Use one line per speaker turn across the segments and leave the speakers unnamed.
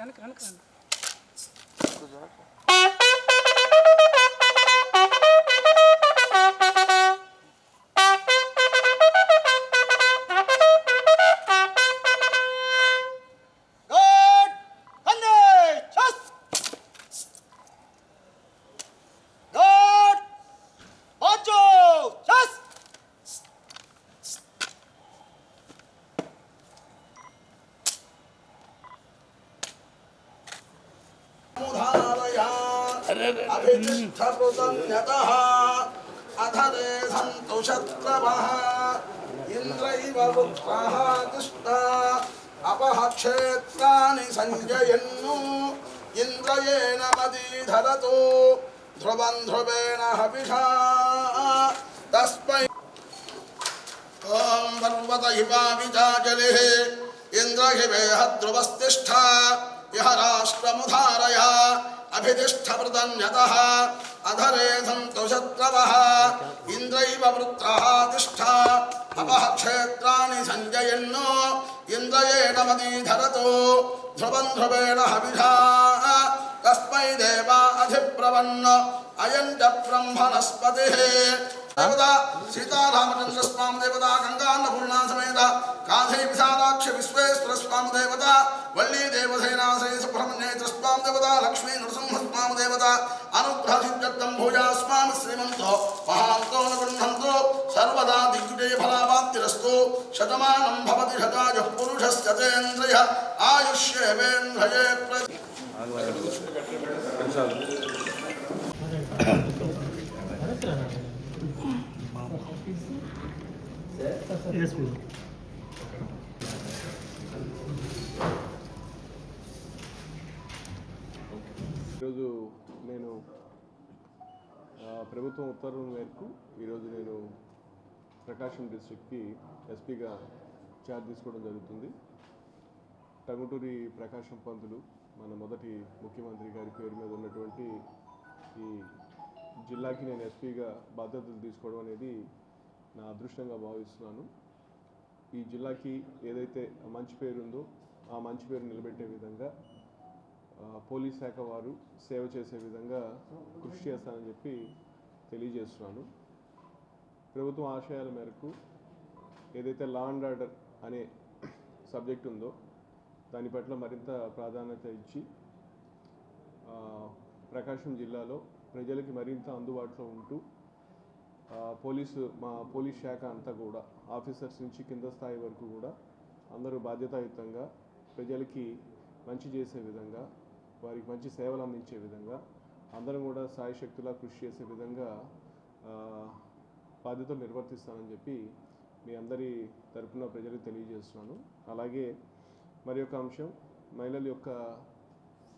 వెనకండి
Good! अभितिष्ठकृतन्यतः अधरे सन्तु शत्रवः इन्द्रैव वृत्रः कृष्णा अपः क्षेत्राणि सञ्जयन्नु इन्द्रयेण मदीधरतु ध्रुवं ध्रुवेण हविषा तस्मै ॐ पर्वत हिमाविचाजलिः इन्द्रहिवेह ध्रुवस्तिष्ठा यः విహరాశ్రముధారయ అభితిష్టమృతన్యత అధరేధంతు శత్రవ ఇంద్రైవ వృత్రః తిష్ట అపహ క్షేత్రాన్ని సంజయన్నో ఇంద్రయేణ మదీధరతో ధ్రువం ధ్రువేణ హవిధా తస్మై దేవాధిప్రవన్న అయం చ బ్రహ్మణస్పతి దేవత సీతారామచంద్రస్వామి దేవత గంగాన్న పూర్ణా సమేత కాధై విషాదా వల్లీ దేవసేనాశ్రయ సుబ్రహ్మణ్యేత్రస్వాం దేవత లక్ష్మీ నృసింహస్వామి దేవత అనుగ్రహసిద్ధ్యర్థం భూయాస్వామి శ్రీమంతో మహాంతో గృహంతో సర్వదా దిగ్గుజే ఫలాప్తిరస్తో శతమానం భవతి శతాజ పురుషస్తేంద్రియ
ఆయుష్యేంద్రయే Yes, please. ప్రభుత్వం ఉత్తర్వుల మేరకు ఈరోజు నేను ప్రకాశం డిస్ట్రిక్ట్కి ఎస్పీగా ఛార్జ్ తీసుకోవడం జరుగుతుంది. టంగుటూరి ప్రకాశం పంతులు మన మొదటి ముఖ్యమంత్రి గారి పేరు మీద ఉన్నటువంటి ఈ జిల్లాకి నేను ఎస్పీగా బాధ్యతలు తీసుకోవడం అనేది నా అదృష్టంగా భావిస్తున్నాను. ఈ జిల్లాకి ఏదైతే మంచి పేరు ఉందో ఆ మంచి పేరు నిలబెట్టే విధంగా పోలీస్ శాఖ వారు సేవ చేసే విధంగా కృషి చేస్తానని చెప్పి తెలియజేస్తున్నాను. ప్రభుత్వం ఆశయాల మేరకు ఏదైతే లా అండ్ ఆర్డర్ అనే సబ్జెక్ట్ ఉందో దాని పట్ల మరింత ప్రాధాన్యత ఇచ్చి ప్రకాశం జిల్లాలో ప్రజలకి మరింత అందుబాటులో ఉంటూ పోలీసు మా పోలీస్ శాఖ అంతా కూడా ఆఫీసర్స్ నుంచి కింద స్థాయి వరకు కూడా అందరూ బాధ్యతాయుతంగా ప్రజలకి మంచి చేసే విధంగా వారికి మంచి సేవలు అందించే విధంగా అందరం కూడా సాయశక్తులా కృషి చేసే విధంగా బాధ్యతలు నిర్వర్తిస్తానని చెప్పి మీ అందరి తరపున ప్రజలకు తెలియజేస్తున్నాను. అలాగే మరి యొక్క అంశం మహిళల యొక్క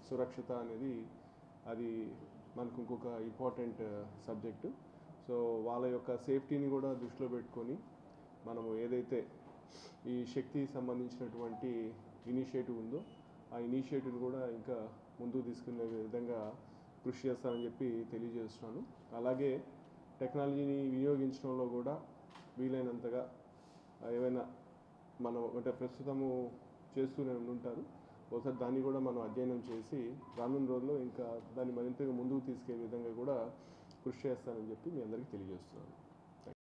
సురక్షిత అనేది అది మనకు ఇంకొక ఇంపార్టెంట్ సబ్జెక్టు. సో వాళ్ళ యొక్క సేఫ్టీని కూడా దృష్టిలో పెట్టుకొని మనము ఏదైతే ఈ శక్తికి సంబంధించినటువంటి ఇనిషియేటివ్ ఉందో ఆ ఇనిషియేటివ్ని కూడా ఇంకా ముందుకు తీసుకునే విధంగా కృషి చేస్తానని చెప్పి తెలియజేస్తున్నాను. అలాగే టెక్నాలజీని వినియోగించడంలో కూడా వీలైనంతగా ఏమైనా ఏవైనా మనం అంటే ప్రస్తుతము చేస్తూనే ఉంటారు ఒకసారి దాన్ని కూడా మనం అధ్యయనం చేసి రానున్న రోజుల్లో ఇంకా దాన్ని మరింతగా ముందుకు తీసుకెళ్ళే విధంగా కూడా కృషి చేస్తానని చెప్పి మీ అందరికీ తెలియజేస్తున్నాను.